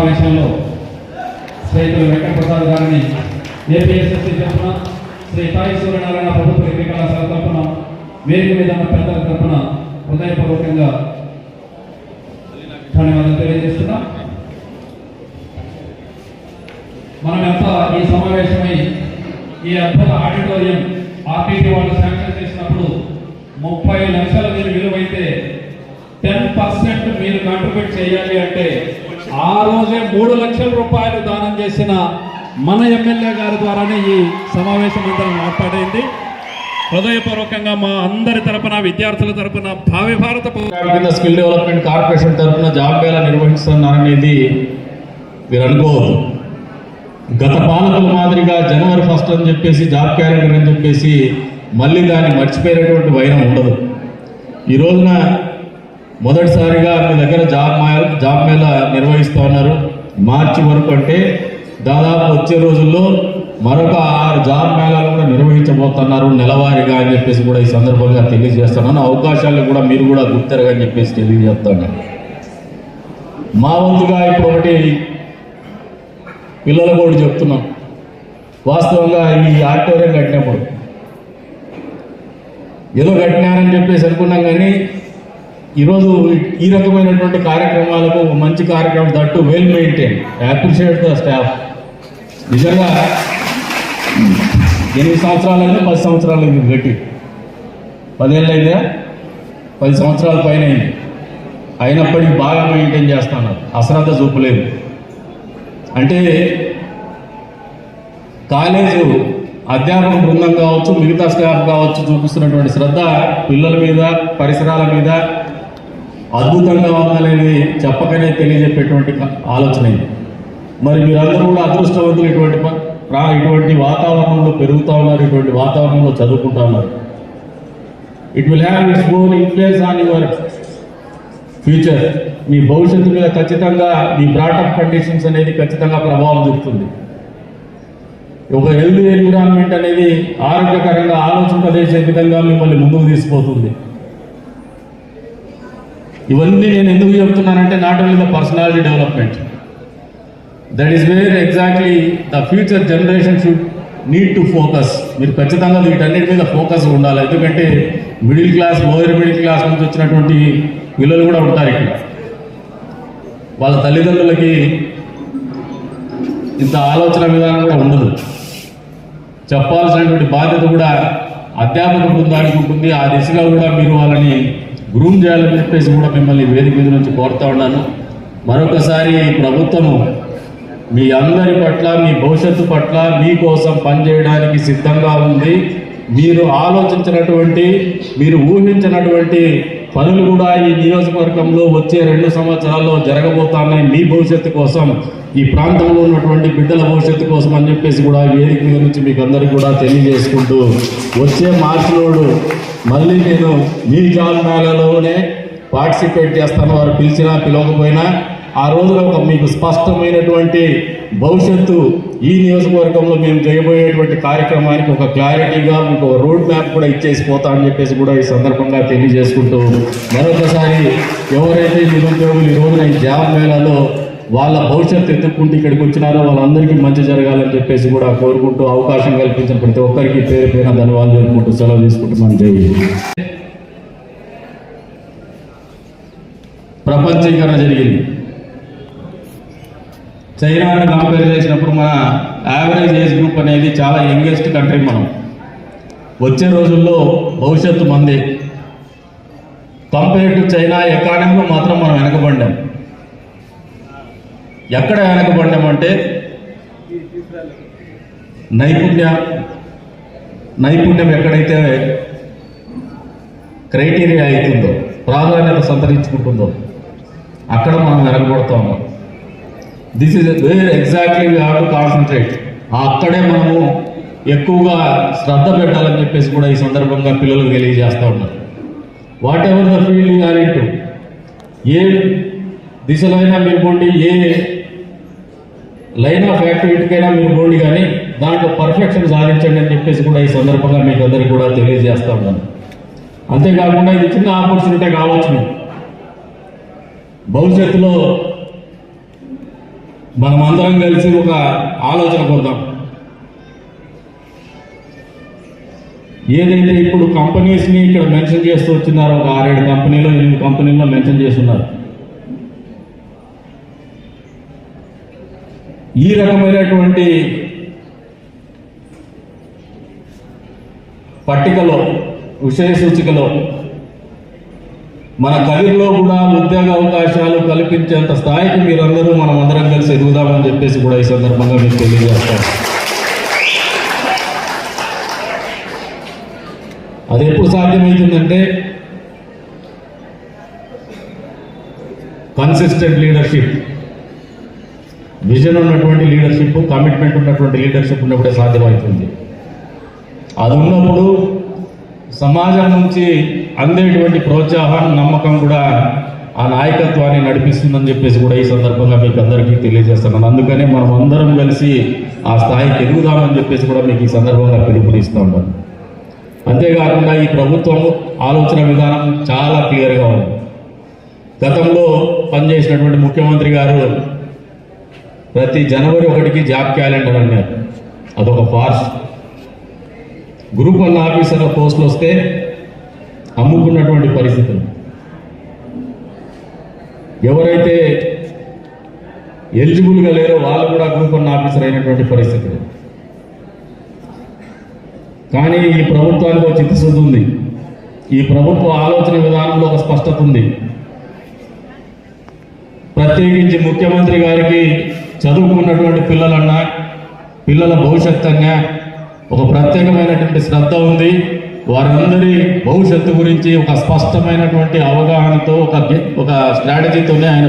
సమావేశంలో స్నేహితులు వెంకటప్రసాద్ గారిని ఏపీఎస్ఎస్సీ తరఫున శ్రీ తాయి సూర్యనారాయణ ప్రభుత్వ డిగ్రీ కళాశాల తరఫున వేదిక మీద ఉన్న పెద్దల తరఫున హృదయపూర్వకంగా ధన్యవాదాలు తెలియజేస్తున్నాం. మనమంతా ఈ సమావేశమై ఈ అద్భుత ఆడిటోరియం ఆర్టీటీ వాళ్ళు శాంక్షన్ చేసినప్పుడు ముప్పై లక్షల దీని విలువైతే టెన్ పర్సెంట్ మీరు కాంట్రిబ్యూట్ చేయాలి అంటే ఆ రోజే మూడు లక్షల రూపాయలు దానం చేసిన మన ఎమ్మెల్యే గారి ద్వారానే ఈ సమావేశం అందరం ఏర్పాటైంది. హృదయపూర్వకంగా మా అందరి తరపున విద్యార్థుల తరపున భావి భారత స్కిల్ డెవలప్మెంట్ కార్పొరేషన్ తరఫున జాబ్ మేళా నిర్వహిస్తున్నారనేది మీరు అనుకోవద్దు. గత పాలకుల మాదిరిగా జనవరి ఫస్ట్ అని చెప్పేసి జాబ్ క్యాలెండర్ అని చెప్పేసి మళ్ళీ దాన్ని మర్చిపోయేటువంటి వైరం ఉండదు. ఈ రోజున మొదటిసారిగా మీ దగ్గర జాబ్ జాబ్ మేళా నిర్వహిస్తూ ఉన్నారు. మార్చి వరకు అంటే దాదాపు వచ్చే రోజుల్లో మరొక ఆరు జాబ్ మేళాలు కూడా నిర్వహించబోతున్నారు నెలవారీగా అని చెప్పేసి కూడా ఈ సందర్భంగా తెలియజేస్తున్నాను. అవకాశాలు కూడా మీరు కూడా గుర్తెరగని చెప్పేసి తెలియజేస్తాను. మా వంతుగా ఇప్పుడు ఒకటి పిల్లలు కూడా చెప్తున్నాం. వాస్తవంగా ఈ ఆడిటోరియం కట్టినప్పుడు ఏదో కట్టినారని చెప్పేసి అనుకున్నాం కానీ ఈరోజు ఈ రకమైనటువంటి కార్యక్రమాలకు మంచి కార్యక్రమం that well maintain appreciate the staff నిజంగా ఎనిమిది సంవత్సరాలైనా పది సంవత్సరాలు ఇది గట్టి పదేళ్ళు పది సంవత్సరాల పైన అయింది. అయినప్పటికీ బాగా మెయింటైన్ చేస్తున్నారు. అశ్రద్ధ చూపలేదు. అంటే కాలేజు అధ్యాపక బృందం కావచ్చు మిగతా స్టాఫ్ కావచ్చు చూపిస్తున్నటువంటి శ్రద్ధ పిల్లల మీద పరిసరాల మీద అద్భుతంగా ఉందనేది చెప్పకనే తెలియజెప్పేటువంటి ఆలోచన ఇది. మరి మీరందరూ కూడా అదృష్టవంతులు ఇటువంటి ప- రా- ఇటువంటి వాతావరణంలో పెరుగుతూ ఉన్నారు ఇటువంటి వాతావరణంలో చదువుకుంటా ఉన్నారు. It will have its own influence on your future మీ భవిష్యత్తు మీద ఖచ్చితంగా మీ బ్రాటప్ కండిషన్స్ అనేది ఖచ్చితంగా ప్రభావం చూపుతుంది. ఒక హెల్త్ ఎన్విరాన్మెంట్ అనేది ఆరోగ్యకరంగా ఆలోచింపజేసే విధంగా మిమ్మల్ని ముందుకు తీసుకుపోతుంది. ఇవన్నీ నేను ఎందుకు చెప్తున్నానంటే not only the personality development that is where exactly the future generation should need to focus మీరు ఖచ్చితంగా వీటన్నిటి మీద ఫోకస్ ఉండాలి. ఎందుకంటే middle class lower middle class నుంచి వచ్చినటువంటి పిల్లలు కూడా ఉంటారు ఇక్కడ. వాళ్ళ తల్లిదండ్రులకి ఇంత ఆలోచన విధానం కూడా ఉండదు. చెప్పాల్సినటువంటి బాధ్యత కూడా అధ్యాపక బృందానికి ఉంటుంది. ఆ దిశగా కూడా మీరు వాళ్ళని గ్రూమ్ చేయాలని చెప్పేసి కూడా మిమ్మల్ని వేదిక మీద నుంచి కోరుతా ఉన్నాను. మరొకసారి ఈ ప్రభుత్వము మీ అందరి పట్ల మీ భవిష్యత్తు పట్ల మీకోసం పనిచేయడానికి సిద్ధంగా ఉంది. మీరు ఆలోచించినటువంటి మీరు ఊహించినటువంటి పనులు కూడా ఈ నియోజకవర్గంలో వచ్చే రెండు సంవత్సరాల్లో జరగబోతున్నాయి మీ భవిష్యత్తు కోసం ఈ ప్రాంతంలో ఉన్నటువంటి బిడ్డల భవిష్యత్తు కోసం అని చెప్పేసి కూడా వేదిక గురించి మీకు అందరికీ కూడా తెలియజేసుకుంటూ వచ్చే మార్చిలోడు మళ్ళీ నేను మీ జాబ్ మేళలోనే పార్టిసిపేట్ చేస్తాను. వారు పిలిచినా పిలవకపోయినా ఆ రోజున ఒక మీకు స్పష్టమైనటువంటి భవిష్యత్తు ఈ నియోజకవర్గంలో మేము చేయబోయేటువంటి కార్యక్రమానికి ఒక క్లారిటీగా మీకు రోడ్ మ్యాప్ కూడా ఇచ్చేసి పోతా అని చెప్పేసి కూడా ఈ సందర్భంగా తెలియజేసుకుంటూ మరొకసారి ఎవరైతే నిరుద్యోగులు ఈ రోజున ఈ జాబ్ మేళాలో వాళ్ళ భవిష్యత్తు ఎత్తుక్కుంటూ ఇక్కడికి వచ్చినారో వాళ్ళందరికీ మంచి జరగాలని చెప్పేసి కూడా కోరుకుంటూ అవకాశం కల్పించిన ప్రతి ఒక్కరికి పేరు పైన ధన్యవాదాలు జరుపుకుంటూ సెలవు తీసుకుంటున్నాను జై ప్రపంచీకరణ జరిగింది. చైనాని కంపేర్ చేసినప్పుడు మన యావరేజ్ ఏజ్ గ్రూప్ అనేది చాలా యంగెస్ట్ కంట్రీ మనం. వచ్చే రోజుల్లో భవిష్యత్తు మంది. కంపేర్ టు చైనా ఎకానమీలో మాత్రం మనం వెనకబడ్డాం. ఎక్కడ వెనకబడ్డామంటే నైపుణ్య నైపుణ్యం ఎక్కడైతే క్రైటీరియా అవుతుందో ప్రాధాన్యత సంతరించుకుంటుందో అక్కడ మనం వెనకబడుతూ ఉన్నాం. This is where exactly we have to concentrate అక్కడే మనము ఎక్కువగా శ్రద్ధ పెట్టాలని చెప్పేసి కూడా ఈ సందర్భంగా పిల్లలకు తెలియజేస్తూ ఉన్నారు whatever the field you're into ఏ దిశలో అయినా మీరు పోండి ఏ లైన్ ఆఫ్ యాక్టివిటీకైనా మీరు పోండి కానీ దాంట్లో పర్ఫెక్షన్ సాధించండి అని చెప్పేసి కూడా ఈ సందర్భంగా మీకు అందరికీ కూడా తెలియజేస్తా ఉన్నాను అంతేకాకుండా ఇది చిన్న ఆపర్చునిటీ కావచ్చు భవిష్యత్తులో మనం అందరం కలిసి ఒక ఆలోచన కొద్దాం ఏదైతే ఇప్పుడు కంపెనీస్ని ఇక్కడ మెన్షన్ చేస్తూ వచ్చినారో ఒక ఆరేడు కంపెనీలు ఎనిమిది కంపెనీల్లో మెన్షన్ చేస్తున్నారు. ఈ రకమైనటువంటి పట్టికలో విషయ సూచికలో మన కవిలో కూడా ఉద్యోగ అవకాశాలు కల్పించేంత స్థాయికి మీరందరూ మనం అందరం కలిసి ఎదుగుదామని చెప్పేసి కూడా ఈ సందర్భంగా మీకు తెలియజేస్తాం. అది ఎప్పుడు సాధ్యమవుతుందంటే కన్సిస్టెంట్ లీడర్షిప్ విజన్ ఉన్నటువంటి లీడర్షిప్ కమిట్మెంట్ ఉన్నటువంటి లీడర్షిప్ ఉన్నప్పుడే సాధ్యమవుతుంది. అది ఉన్నప్పుడు సమాజం నుంచి అందేటువంటి ప్రోత్సాహం నమ్మకం కూడా ఆ నాయకత్వాన్ని నడిపిస్తుందని చెప్పేసి కూడా ఈ సందర్భంగా మీకు అందరికీ తెలియజేస్తున్నాను. అందుకనే మనం అందరం కలిసి ఆ స్థాయికి ఎదుగుదామని చెప్పేసి కూడా మీకు ఈ సందర్భంగా పిలుపునిస్తూ ఉన్నాను. అంతేకాకుండా ఈ ప్రభుత్వం ఆలోచన విధానం చాలా క్లియర్గా ఉంది. గతంలో పనిచేసినటువంటి ముఖ్యమంత్రి గారు ప్రతి జనవరి ఒకటికి జాబ్ క్యాలెండర్ అన్నారు. అదొక ఫాస్ట్ గ్రూప్ వన్ ఆఫీసర్ పోస్టులు వస్తే అమ్ముకున్నటువంటి పరిస్థితులు ఎవరైతే ఎలిజిబుల్గా లేరో వాళ్ళు కూడా గ్రూప్ వన్ ఆఫీసర్ అయినటువంటి పరిస్థితులు కానీ ఈ ప్రభుత్వానికి ఒక చిత్తశుద్ధి ఉంది. ఈ ప్రభుత్వ ఆలోచన విధానంలో ఒక స్పష్టత ఉంది. ప్రత్యేకించి ముఖ్యమంత్రి గారికి చదువుకున్నటువంటి పిల్లలన్నా పిల్లల భవిష్యత్ అన్నా ఒక ప్రత్యేకమైనటువంటి శ్రద్ధ ఉంది. వారందరి భవిష్యత్తు గురించి ఒక స్పష్టమైనటువంటి అవగాహనతో ఒక ఒక స్ట్రాటజీతోనే ఆయన